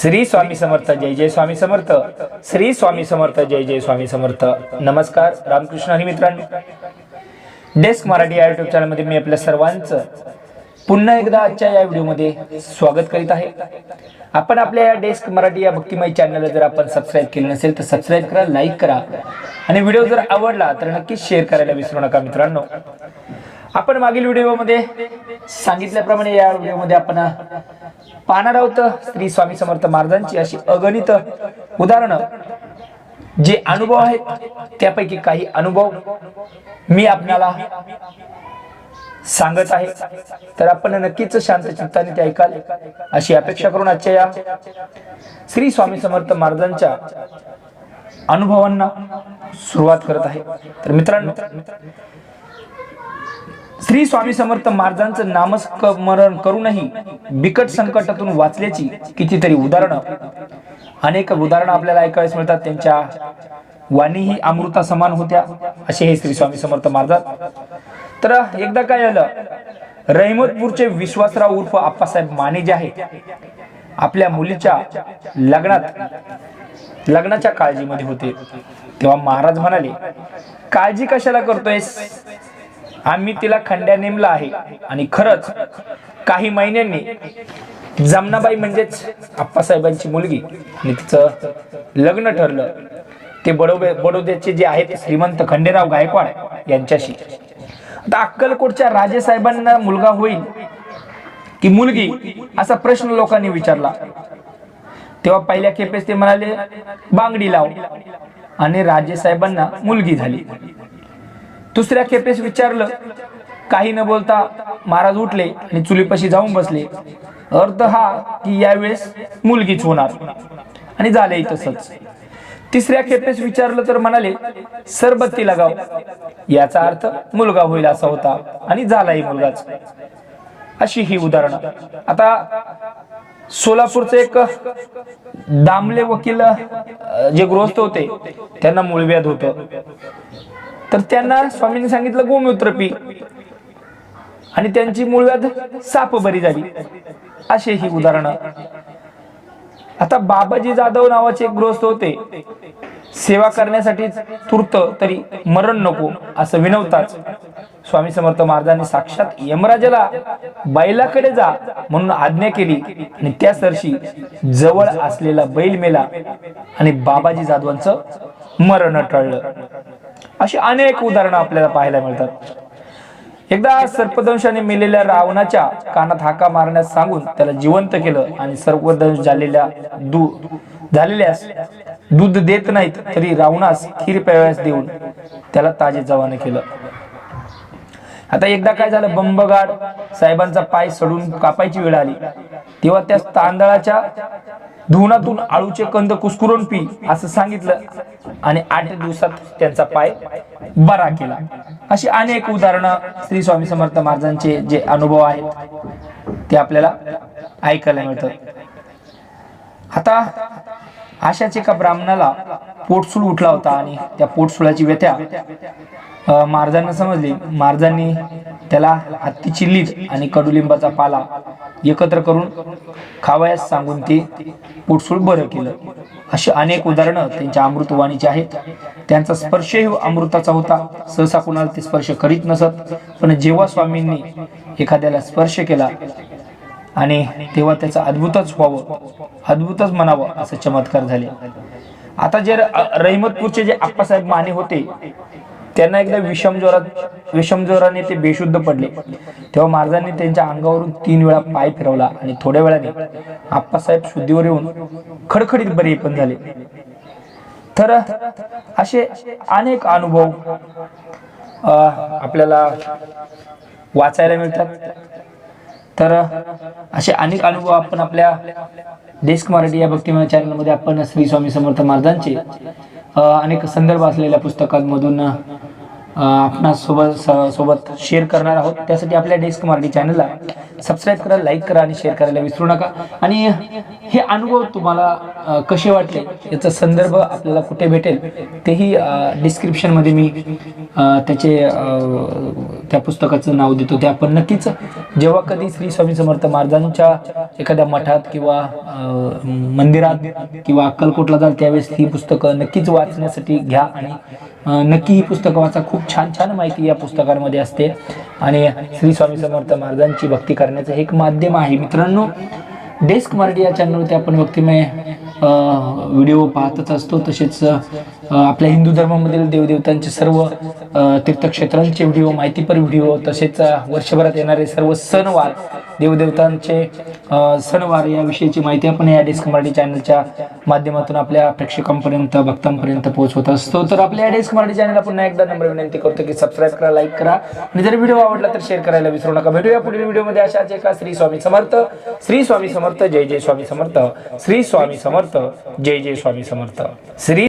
श्री स्वामी समर्थ जय जय स्वामी समर्थ. श्री स्वामी समर्थ जय जय स्वामी समर्थ. नमस्कार रामकृष्ण हरी मित्रांनो. डेस्क मराठी या युट्यूब चॅनलमध्ये मी आपल्या सर्वांचं पुन्हा एकदा आजच्या या व्हिडिओमध्ये स्वागत करीत आहे. आपण आपल्या या डेस्क मराठी या भक्तिमय चॅनलला जर आपण सबस्क्राईब केलं नसेल तर सबस्क्राईब करा लाईक करा. आणि व्हिडिओ जर आवडला तर नक्कीच शेअर करायला विसरू नका मित्रांनो. आपण मागील व्हिडिओमध्ये सांगितल्याप्रमाणे या व्हिडिओमध्ये आपण पाहणार आहोत श्री स्वामी समर्थ महाराजांची अशी अगणित उदाहरणं. जे अनुभव आहेत त्यापैकी काही अनुभव मी आपल्याला सांगत आहे. तर आपण नक्कीच शांत चित्ताने ते ऐकाल. अशी अपेक्षा करून आजच्या या श्री स्वामी समर्थ महाराजांच्या अनुभवांना सुरुवात करत आहे. तर मित्रांनो श्री स्वामी समर्थ महाराजांचं नामस्मरण करूनही बिकट संकटातून वाचल्याची कितीतरी उदाहरणं. अनेक उदाहरणं आपल्याला ऐकायला मिळतात. त्यांच्या वाणीही अमृता समान होत्या. असे हे श्री स्वामी समर्थ महाराज. तर एकदा काय झालं रहिमतपूरचे विश्वासराव उर्फ आप्पासाहेब माने जे आहेत आपल्या मुलीच्या लग्नात लग्नाच्या काळजीमध्ये होते. तेव्हा महाराज म्हणाले काळजी कशाला करतोयस? आम्ही तिला खंड्या नेमला आहे. आणि खरंच काही महिन्यांनी जमनाबाई म्हणजेच आप्पासाहेबांची मुलगी आणि तिचं लग्न ठरलं. ते बडोबे बडोद्याचे जे आहेत श्रीमंत खंडेराव गायकवाड यांच्याशी. आता अक्कलकोटच्या राजेसाहेबांना मुलगा होईल की मुलगी असा प्रश्न लोकांनी विचारला. तेव्हा पहिल्या खेपेस ते म्हणाले बांगडी लाव. आणि राजेसाहेबांना मुलगी झाली. दुसऱ्या खेपेस विचारलं काही न बोलता महाराज उठले आणि चुलीपाशी जाऊन बसले. अर्थ हा की यावेळेस मुलगीच होणार. आणि झाले तसंच. तिसऱ्या खेपेस विचारलं तर म्हणाले सरबत्ती लगाव याचा अर्थ मुलगा होईल असा होता आणि झालाही मुलगाच. अशी ही उदाहरणं. आता सोलापूरचं एक दामले वकील जे गृहस्थ होते त्यांना मूळव्याध होतं. तर त्यांना स्वामींनी सांगितलं गोमूत्र पी. आणि त्यांची मूळव्याध साप बरी झाली. असे ही उदाहरणं. आता बाबाजी जाधव नावाचे एक गृहस्थ होते. सेवा करण्यासाठी तूर्त तरी मरण नको असं विनवताच स्वामी समर्थ महाराजांनी साक्षात यमराजाला बैलाकडे जा म्हणून आज्ञा केली आणि त्या सरशी जवळ असलेला बैल मेला आणि बाबाजी जाधवांचं मरण टळलं. अशी अनेक उदाहरणं आपल्याला पाहायला मिळतात. एकदा सर्पदंशाने मेलेल्या रावणाच्या कानात हाका मारण्यास सांगून त्याला जिवंत केलं आणि सर्पदंश झालेल्या दू झालेल्यास दूध देत नाहीत तरी रावणास खीर प्याव्यास देऊन त्याला ताजे जवाने केलं. आता एकदा काय झालं बंबगाड साहेबांचा पाय सडून कापायची वेळ आली. तेव्हा त्या तांदळाच्या धुवनातून आळूचे कंद कुस्कुरून पी असं सांगितलं. आणि आठ दिवसात त्यांचा पाय बरा केला. अशी अनेक उदाहरणं श्री स्वामी समर्थ महाराजांचे जे अनुभव आहेत ते आपल्याला ऐकायला मिळतं. आता अशाच एका ब्राह्मणाला पोटसूळ उठला होता आणि त्या पोटसुळाची व्यथा महाराजांना समजली. महाराजांनी त्याला हत्तीची लीद आणि कडुलिंबाचा पाला एकत्र करून खावयास सांगून ते पोटसूळ बरं केलं. अशी अनेक उदाहरणं त्यांच्या अमृतवाणीची आहेत. त्यांचा स्पर्शही अमृताचा होता. सहसा कुणाला ते स्पर्श करीत नसत. पण जेव्हा स्वामींनी एखाद्याला स्पर्श केला आणि तेव्हा त्याचं अद्भुतच व्हावं अद्भुतच म्हणावं असं चमत्कार झाले. आता जे र- रहिमतपूरचे जे आप्पासाहेब माने होते त्यांना एकदा विषम जोरात विषम जोराने ते बेशुद्ध पडले. तेव्हा महाराजांनी त्यांच्या अंगावरून तीन वेळा पाय फिरवला आणि थोड्या वेळाने आप्पासाहेब शुद्धीवर येऊन खडखडीत बरे पण झाले. तर असे अनेक अनुभव आपल्याला वाचायला मिळतात. तर असे अनेक अनुभव आपण आपल्या डेस्क मराठी या भक्तिमय चॅनलमध्ये आपण श्री स्वामी समर्थ महाराजांचे अनेक संदर्भ असलेल्या पुस्तकांमधून आपणासोबत सोबत स- सोबत शेअर करणार आहोत. त्यासाठी आपल्या डेस्क मराठी चॅनलला सबस्क्राईब करा लाईक करा आणि शेअर करायला विसरू नका. आणि हे अनुभव तुम्हाला कसे वाटले याचा संदर्भ आपल्याला कुठे भेटेल तेही डिस्क्रिप्शनमध्ये मी त्याचे त्या पुस्तकाचं नाव देतो. ते आपण नक्कीच जेव्हा कधी श्री स्वामी समर्थ महाराजांच्या एखाद्या मठात किंवा मंदिरात किंवा अक्कलकोटला जाल त्यावेळेस ही पुस्तकं नक्कीच वाचण्यासाठी घ्या आणि नक्की ही पुस्तकं वाचा. खूप छान छान माहिती या पुस्तकांमध्ये असते. आणि श्री स्वामी समर्थ महाराजांची भक्ती करण्याचं हे एक माध्यम आहे. मित्रांनो डेस्क मराठी या चॅनलवरती आपण भक्तिमय व्हिडिओ पाहतच असतो. तसेच आपल्या हिंदू धर्मामधील देवदेवतांचे सर्व तीर्थक्षेत्रांचे व्हिडिओ माहितीपर व्हिडिओ तसेच वर्षभरात येणारे सर्व सणवार देवदेवतांचे सणवार याविषयीची माहिती आपण या डेस्क मराठी चॅनलच्या माध्यमातून आपल्या प्रेक्षकांपर्यंत भक्तांपर्यंत पोहोचवत असतो. तर आपल्या या डेस्क मराठी चॅनलला पुन्हा एकदा नंबर विनंती करतो की सबस्क्राईब करा लाईक करा. आणि जर व्हिडिओ आवडला तर शेअर करायला विसरू नका. भेटूया पुढील व्हिडिओमध्ये. अशाच एका श्री स्वामी समर्थ श्री स्वामी समर्थ जय जय स्वामी समर्थ श्री स्वामी समर्थ जय जय स्वामी समर्थ. श्री